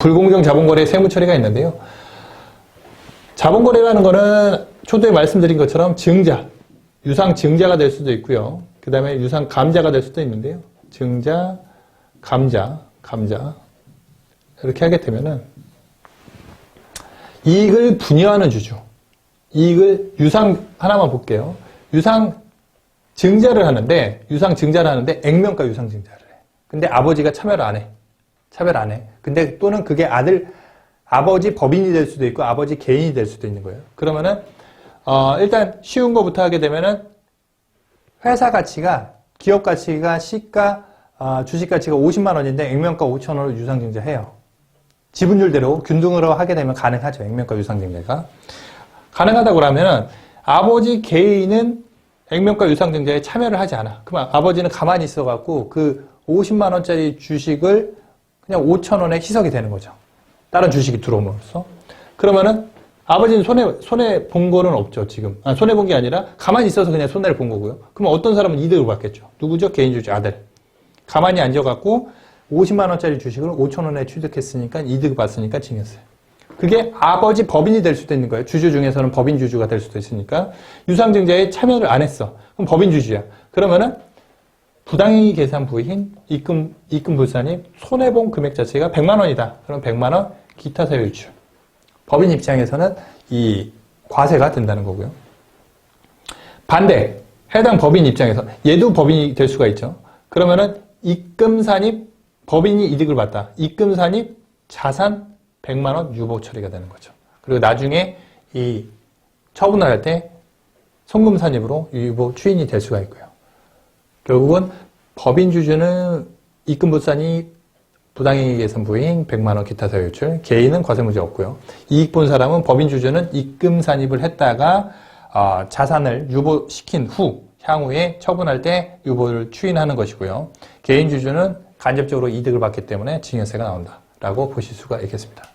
불공정 자본거래 세무처리가 있는데요. 자본거래라는 거는 초두에 말씀드린 것처럼 증자, 유상 증자가 될 수도 있고요. 그 다음에 유상 감자가 될 수도 있는데요. 증자, 감자, 감자. 이렇게 하게 되면은 이익을 분여하는 주주. 이익을 유상 하나만 볼게요. 유상 증자를 하는데 유상 증자를 하는데 액면가 유상 증자를 해. 근데 아버지가 참여를 안 해. 차별 안 해. 근데 또는 그게 아들 아버지 법인이 될 수도 있고 아버지 개인이 될 수도 있는 거예요. 그러면은 어, 일단 쉬운 거부터 하게 되면은 회사 가치가 기업 가치가 시가 어, 주식 가치가 50만 원인데 액면가 5천 원을 유상증자해요. 지분율대로 균등으로 하게 되면 가능하죠. 액면가 유상증자가 가능하다고 그러면은 아버지 개인은 액면가 유상증자에 참여를 하지 않아. 그러면 아버지는 가만히 있어갖고 그 50만 원짜리 주식을 그냥 5천 원에 희석이 되는 거죠. 다른 주식이 들어옴으로써. 그러면은 아버지는 손해, 손해 본 거는 없죠, 지금. 아, 손해 본 게 아니라 가만히 있어서 그냥 손해를 본 거고요. 그럼 어떤 사람은 이득을 받겠죠. 누구죠? 개인주주 아들. 가만히 앉아갖고 50만 원짜리 주식을 5천 원에 취득했으니까 이득 을 봤으니까 징했어요. 그게 아버지 법인이 될 수도 있는 거예요. 주주 중에서는 법인 주주가 될 수도 있으니까 유상증자에 참여를 안 했어. 그럼 법인 주주야. 그러면은 부당이익 계산 부인 입금 입금 불산이 손해 본 금액 자체가 100만 원이다. 그럼 100만 원 기타 사유 유출. 법인 입장에서는 이 과세가 된다는 거고요. 반대 해당 법인 입장에서 얘도 법인이 될 수가 있죠. 그러면은 입금 산입 법인이 이득을 받다. 입금 산입 자산 100만 원 유보 처리가 되는 거죠. 그리고 나중에 이 처분을 할 때 송금 산입으로 유보 추인이 될 수가 있고요. 결국은 법인 주주는 입금 불산이 부당이익 계산 부인 100만 원 기타 사유 유출, 개인은 과세 문제 없고요. 이익 본 사람은 법인 주주는 입금 산입을 했다가 어, 자산을 유보시킨 후 향후에 처분할 때 유보를 추인하는 것이고요. 개인 주주는 간접적으로 이득을 받기 때문에 증여세가 나온다라고 보실 수가 있겠습니다.